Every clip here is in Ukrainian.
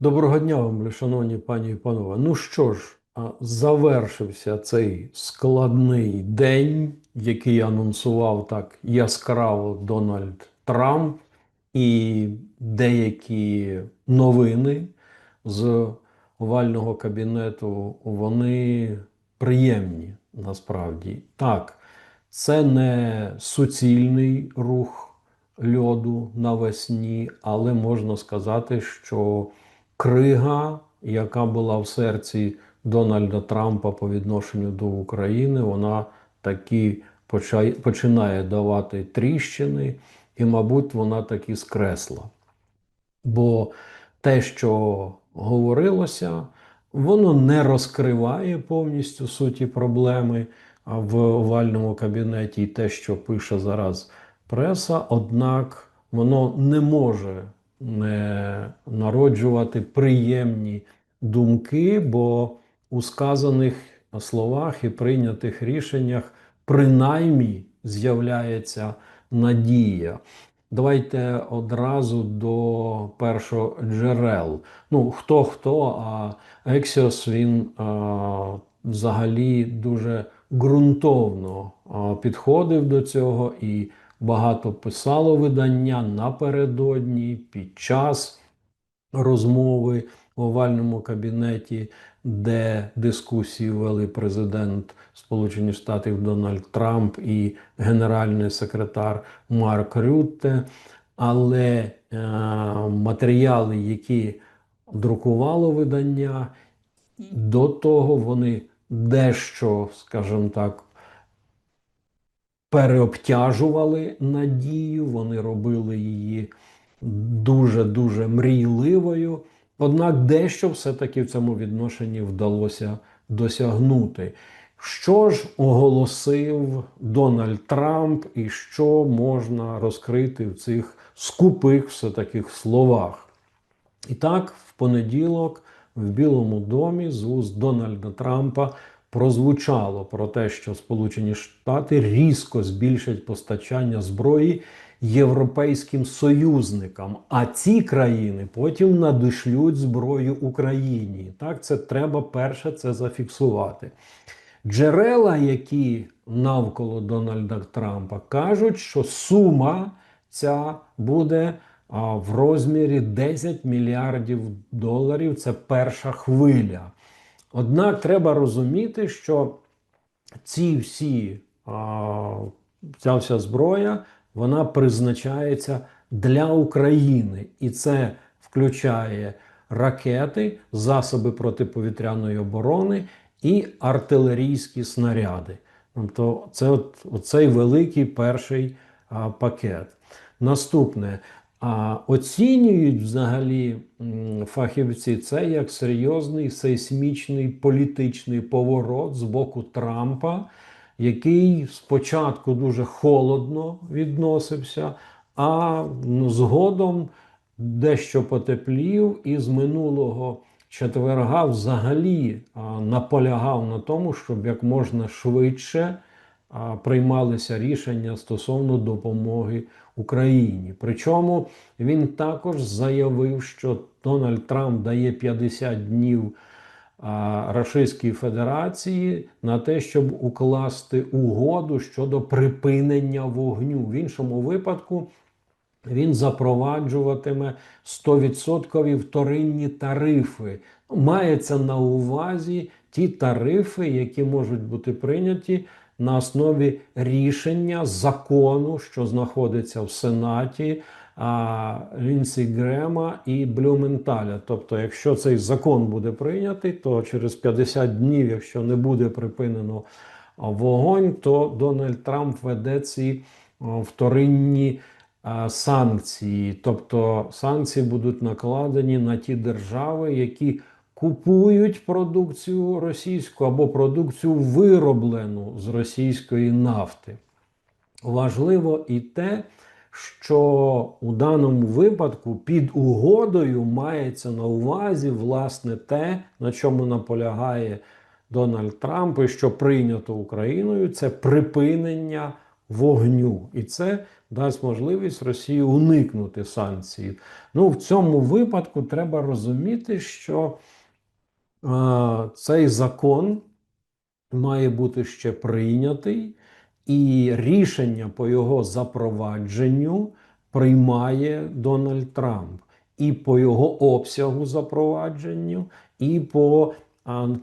Доброго дня вам, шановні пані і панове. Ну що ж, завершився цей складний день, який анонсував так яскраво Дональд Трамп, і деякі новини з овального кабінету вони приємні насправді. Так, це не суцільний рух льоду навесні, але можна сказати, що крига, яка була в серці Дональда Трампа по відношенню до України, вона таки починає давати тріщини, і, мабуть, вона таки скресла. Бо те, що говорилося, воно не розкриває повністю суті проблеми в овальному кабінеті і те, що пише зараз преса, однак воно не може народжувати приємні думки, бо у сказаних словах і прийнятих рішеннях принаймні з'являється надія. Давайте одразу до першого джерел. Ну, хто хто, а Ексіос він а, взагалі дуже ґрунтовно підходив до цього і багато писало видання напередодні під час розмови в овальному кабінеті, де дискусії вели президент Сполучених Штатів Дональд Трамп і генеральний секретар Марк Рютте. Але е, матеріали, які друкувало видання, до того вони дещо, скажімо так, переобтяжували надію, вони робили її дуже-дуже мрійливою. Однак дещо все-таки в цьому відношенні вдалося досягнути. Що ж оголосив Дональд Трамп і що можна розкрити в цих скупих все таких словах? І так, в понеділок в Білому домі з уст Дональда Трампа прозвучало про те, що Сполучені Штати різко збільшать постачання зброї європейським союзникам, а ці країни потім надішлють зброю Україні. Так, це треба перше це зафіксувати. Джерела, які навколо Дональда Трампа, кажуть, що сума ця буде в розмірі 10 мільярдів доларів. Це перша хвиля. Однак треба розуміти, що ці всі, ця вся зброя вона призначається для України, і це включає ракети, засоби протиповітряної оборони і артилерійські снаряди. Тобто, це от, оцей великий перший а, пакет. Наступне. А оцінюють взагалі фахівці це як серйозний сейсмічний політичний поворот з боку Трампа, який спочатку дуже холодно відносився, а ну, згодом дещо потеплів, і з минулого четверга взагалі наполягав на тому, щоб як можна швидше приймалися рішення стосовно допомоги Україні. Причому він також заявив, що Дональд Трамп дає 50 днів а, Російській Федерації на те, щоб укласти угоду щодо припинення вогню. В іншому випадку він запроваджуватиме 100% вторинні тарифи. Мається на увазі ті тарифи, які можуть бути прийняті на основі рішення закону, що знаходиться в Сенаті Лінсі Грема і Блюменталя. Тобто, якщо цей закон буде прийнятий, то через 50 днів, якщо не буде припинено вогонь, то Дональд Трамп веде ці вторинні санкції. Тобто санкції будуть накладені на ті держави, які купують продукцію російську або продукцію вироблену з російської нафти. Важливо і те, що у даному випадку під угодою мається на увазі власне те, на чому наполягає Дональд Трамп, і що прийнято Україною, це припинення вогню. І це дасть можливість Росії уникнути санкцій. Ну, в цьому випадку треба розуміти, що цей закон має бути ще прийнятий, і рішення по його запровадженню приймає Дональд Трамп. І по його обсягу запровадженню, і по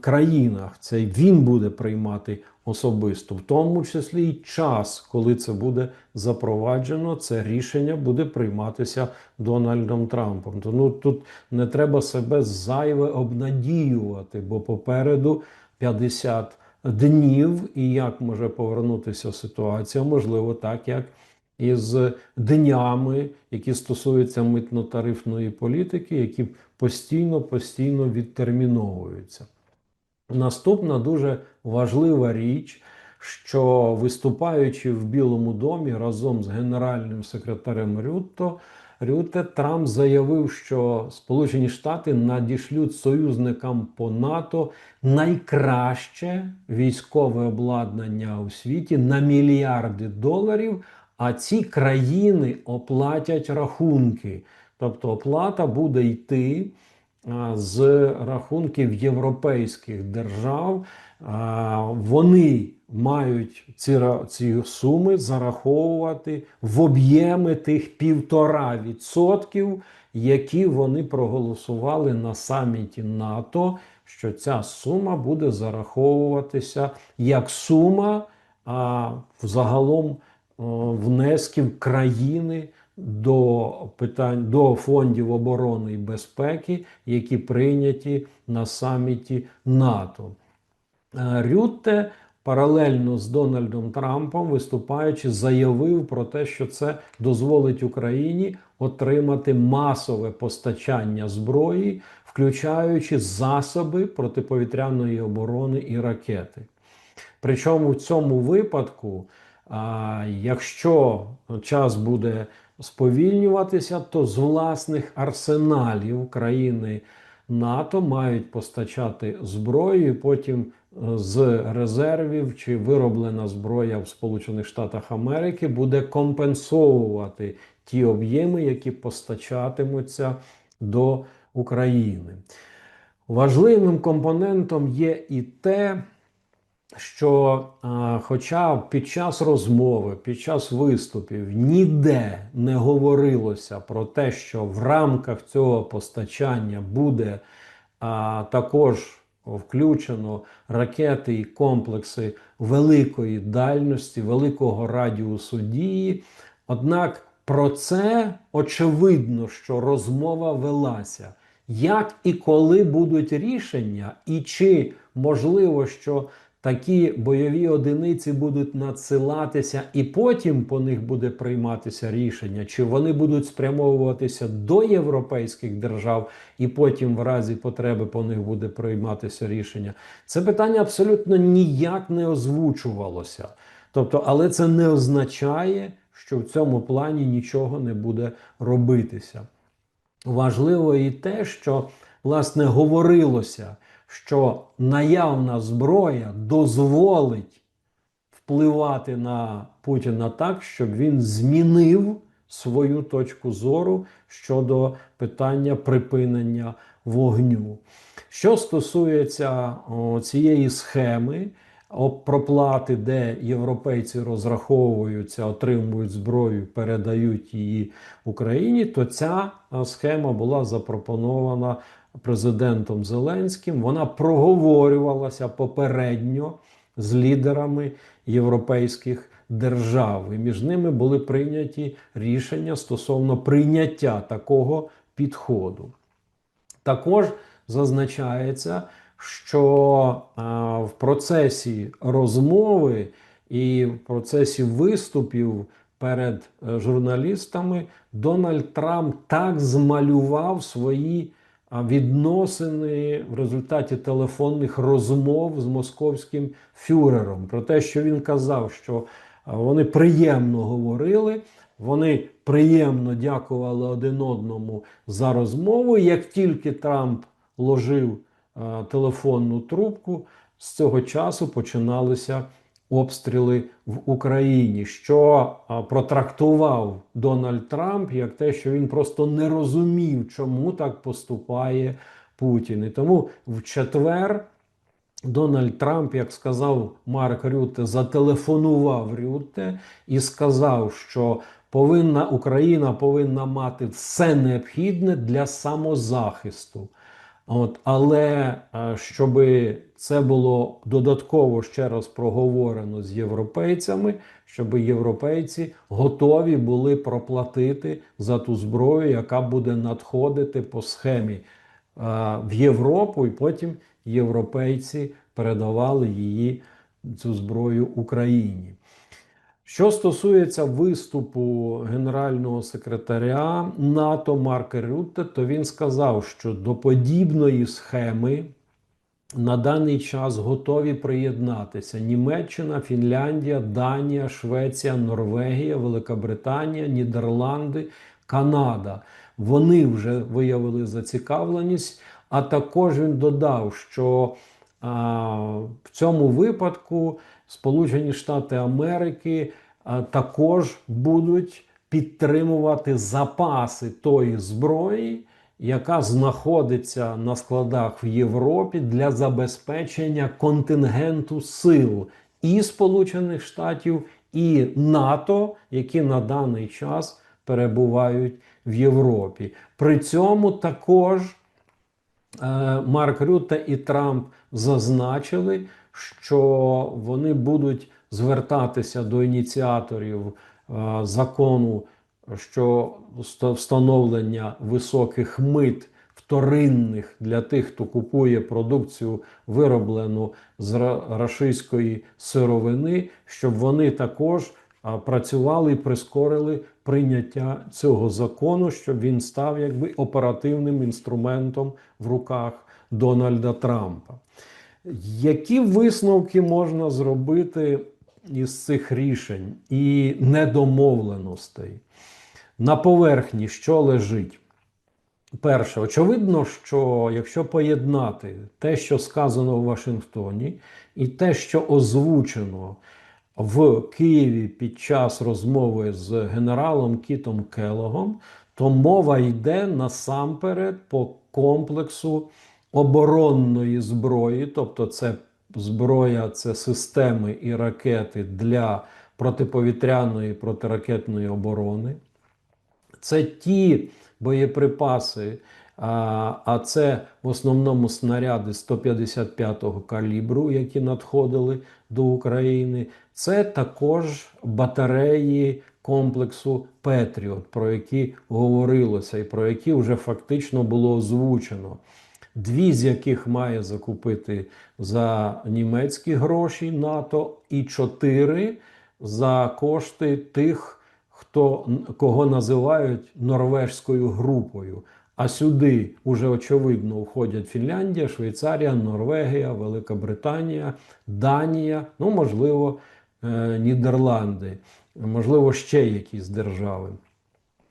країнах. Це він буде приймати особисто, в тому числі і час, коли це буде запроваджено, це рішення буде прийматися Дональдом Трампом. Тому тут не треба себе зайве обнадіювати, бо попереду 50 днів, і як може повернутися ситуація, можливо, так як із днями, які стосуються митно-тарифної політики, які постійно постійно відтерміновуються. Наступна дуже важлива річ, що виступаючи в Білому домі разом з генеральним секретарем Рютто, Рюте Трамп заявив, що Сполучені Штати надішлють союзникам по НАТО найкраще військове обладнання у світі на мільярди доларів. А ці країни оплатять рахунки. Тобто оплата буде йти з рахунків європейських держав. Вони мають ці ці суми зараховувати в об'єми тих півтора відсотків, які вони проголосували на саміті НАТО. Що ця сума буде зараховуватися як сума а, загалом внесків країни до питань до фондів оборони і безпеки, які прийняті на саміті НАТО. Рютте паралельно з Дональдом Трампом, виступаючи, заявив про те, що це дозволить Україні отримати масове постачання зброї, включаючи засоби протиповітряної оборони і ракети. Причому в цьому випадку, а, якщо час буде сповільнюватися, то з власних арсеналів країни НАТО мають постачати зброю, потім е, з резервів чи вироблена зброя в Сполучених Штатах Америки буде компенсовувати ті об'єми, які постачатимуться до України. Важливим компонентом є і те, що, хоча під час розмови, під час виступів ніде не говорилося про те, що в рамках цього постачання буде а, також включено ракети і комплекси великої дальності, великого радіусу дії. Однак про це очевидно, що розмова велася. Як і коли будуть рішення, і чи можливо, що такі бойові одиниці будуть надсилатися, і потім по них буде прийматися рішення, чи вони будуть спрямовуватися до європейських держав, і потім, в разі потреби, по них буде прийматися рішення. Це питання абсолютно ніяк не озвучувалося. Тобто, але це не означає, що в цьому плані нічого не буде робитися. Важливо і те, що власне говорилося що наявна зброя дозволить впливати на Путіна так, щоб він змінив свою точку зору щодо питання припинення вогню. Що стосується о, цієї схеми проплати, де європейці розраховуються, отримують зброю, передають її Україні, то ця схема була запропонована президентом Зеленським. Вона проговорювалася попередньо з лідерами європейських держав. І між ними були прийняті рішення стосовно прийняття такого підходу. Також зазначається, що а, в процесі розмови і в процесі виступів перед е, журналістами Дональд Трамп так змалював свої відносини в результаті телефонних розмов з московським фюрером про те, що він казав, що вони приємно говорили, вони приємно дякували один одному за розмову. Як тільки Трамп ложив телефонну трубку, з цього часу починалися обстріли в Україні, що протрактував Дональд Трамп як те, що він просто не розумів, чому так поступає Путін. І тому в четвер. Дональд Трамп, як сказав Марк Рютте, зателефонував Рютте і сказав, що повинна Україна повинна мати все необхідне для самозахисту. От, але щоб це було додатково ще раз проговорено з європейцями, щоб європейці готові були проплатити за ту зброю, яка буде надходити по схемі а, в Європу, і потім європейці передавали її цю зброю Україні. Що стосується виступу генерального секретаря НАТО Марка Рютте, то він сказав, що до подібної схеми на даний час готові приєднатися Німеччина, Фінляндія, Данія, Швеція, Норвегія, Велика Британія, Нідерланди, Канада. Вони вже виявили зацікавленість. А також він додав, що а, в цьому випадку Сполучені Штати Америки також будуть підтримувати запаси тої зброї, яка знаходиться на складах в Європі для забезпечення контингенту сил і Сполучених Штатів, і НАТО, які на даний час перебувають в Європі. При цьому також е, Марк Рютте і Трамп зазначили, що вони будуть звертатися до ініціаторів е, закону що встановлення високих мит вторинних для тих, хто купує продукцію, вироблену з рашистської сировини, щоб вони також працювали і прискорили прийняття цього закону, щоб він став якби оперативним інструментом в руках Дональда Трампа. Які висновки можна зробити із цих рішень і недомовленостей? На поверхні що лежить? Перше, очевидно, що якщо поєднати те, що сказано в Вашингтоні, і те, що озвучено в Києві під час розмови з генералом Кітом Келогом, то мова йде насамперед по комплексу оборонної зброї, тобто це зброя, це системи і ракети для протиповітряної протиракетної оборони. Це ті боєприпаси, а це в основному снаряди 155-го калібру, які надходили до України. Це також батареї комплексу Петріот, про які говорилося, і про які вже фактично було озвучено. Дві з яких має закупити за німецькі гроші НАТО, і чотири за кошти тих хто кого називають норвежською групою. А сюди уже очевидно входять Фінляндія, Швейцарія, Норвегія, Велика Британія, Данія, ну, можливо, е, Нідерланди, можливо, ще якісь держави.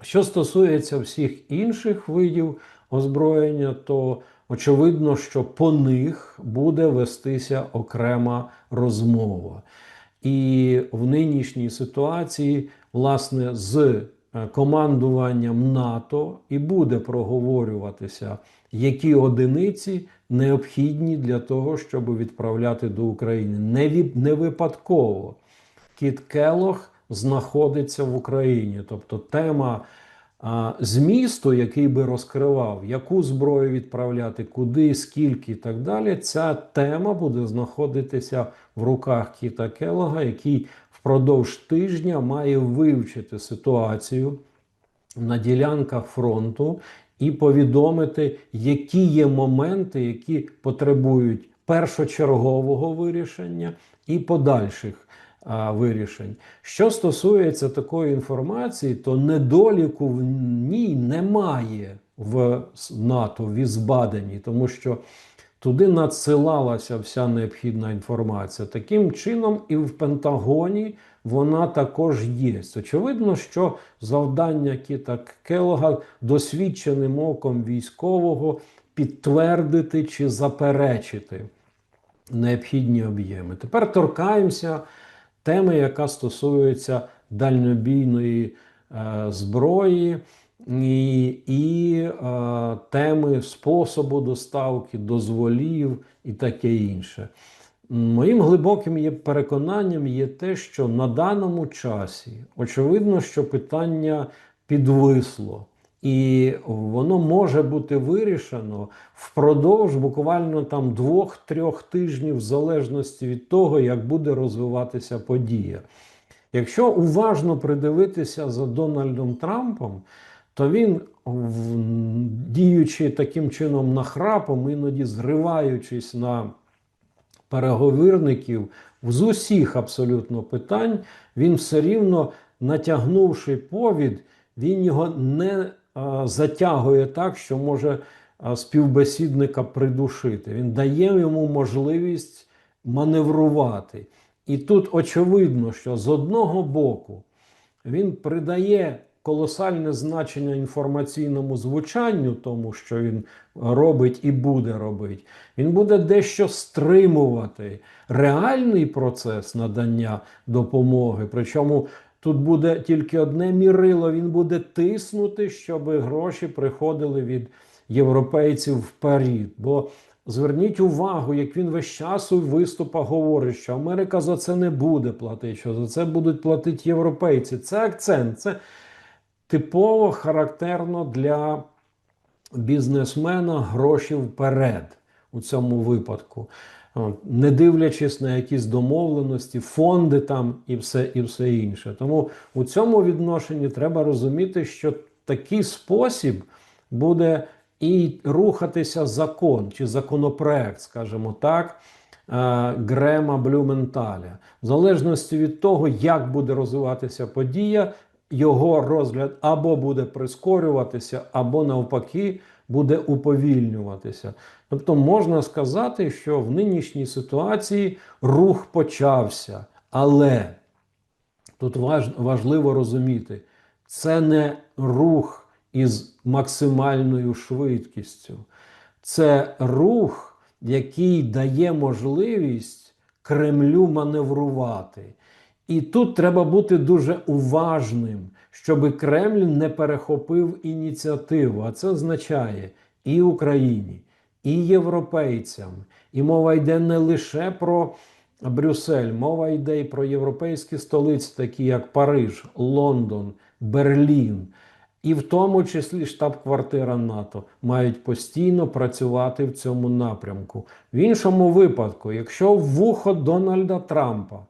Що стосується всіх інших видів озброєння, то очевидно, що по них буде вестися окрема розмова. І в нинішній ситуації власне з е, командуванням НАТО і буде проговорюватися, які одиниці необхідні для того, щоб відправляти до України. Не, від, не випадково Кіт Келох знаходиться в Україні, тобто тема. Змісту, який би розкривав, яку зброю відправляти, куди, скільки і так далі, ця тема буде знаходитися в руках Кіта Келога, який впродовж тижня має вивчити ситуацію на ділянках фронту і повідомити, які є моменти, які потребують першочергового вирішення і подальших вирішень. Що стосується такої інформації, то недоліку в ній немає в НАТО в Ізбадені, тому що Туди надсилалася вся необхідна інформація. Таким чином, і в Пентагоні вона також є. Очевидно, що завдання Кіта Келога досвідченим оком військового підтвердити чи заперечити необхідні об'єми. Тепер торкаємося теми, яка стосується дальнобійної е, зброї і, і е, теми способу доставки, дозволів і таке інше. Моїм глибоким є переконанням є те, що на даному часі очевидно, що питання підвисло, і воно може бути вирішено впродовж буквально там двох-трьох тижнів, в залежності від того, як буде розвиватися подія. Якщо уважно придивитися за Дональдом Трампом, то він, діючи таким чином нахрапом, іноді зриваючись на переговірників з усіх абсолютно питань, він все рівно, натягнувши повід, він його не затягує так, що може співбесідника придушити. Він дає йому можливість маневрувати. І тут очевидно, що з одного боку він придає колосальне значення інформаційному звучанню, тому що він робить і буде робити. Він буде дещо стримувати реальний процес надання допомоги. Причому тут буде тільки одне мірило: він буде тиснути, щоб гроші приходили від європейців вперед. Бо Зверніть увагу, як він весь час у виступах говорить, що Америка за це не буде платити, що за це будуть платити європейці. Це акцент, це типово характерно для бізнесмена гроші вперед у цьому випадку. Не дивлячись на якісь домовленості, фонди там і все, і все інше. Тому у цьому відношенні треба розуміти, що такий спосіб буде і рухатися закон чи законопроект, скажімо так, е, Грема Блюменталя. В залежності від того, як буде розвиватися подія, його розгляд або буде прискорюватися, або навпаки буде уповільнюватися. Тобто можна сказати, що в нинішній ситуації рух почався, але тут важ, важливо розуміти, це не рух із максимальною швидкістю, це рух, який дає можливість Кремлю маневрувати. І тут треба бути дуже уважним, щоб Кремль не перехопив ініціативу. А це означає і Україні, і європейцям. І мова йде не лише про Брюссель, мова йде і про європейські столиці, такі як Париж, Лондон, Берлін. І в тому числі штаб-квартира НАТО мають постійно працювати в цьому напрямку. В іншому випадку, якщо в вухо Дональда Трампа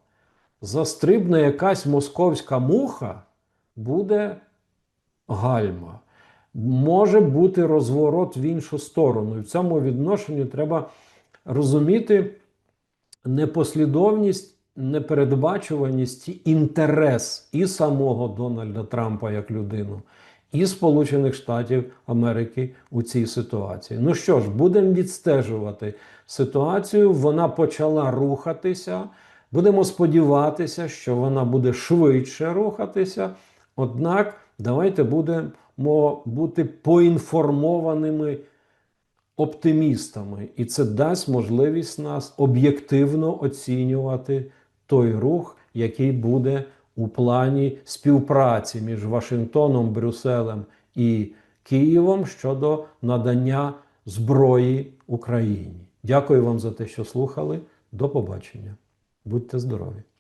застрибне якась московська муха, буде гальма. Може бути розворот в іншу сторону. І в цьому відношенні треба розуміти непослідовність, непередбачуваність, інтерес і самого Дональда Трампа як людину, і Сполучених Штатів Америки у цій ситуації. Ну що ж, будемо відстежувати ситуацію. Вона почала рухатися. Будемо сподіватися, що вона буде швидше рухатися. Однак, давайте будемо бути поінформованими оптимістами, і це дасть можливість нас об'єктивно оцінювати той рух, який буде у плані співпраці між Вашингтоном, Брюсселем і Києвом щодо надання зброї Україні. Дякую вам за те, що слухали. До побачення. Будьте здорові!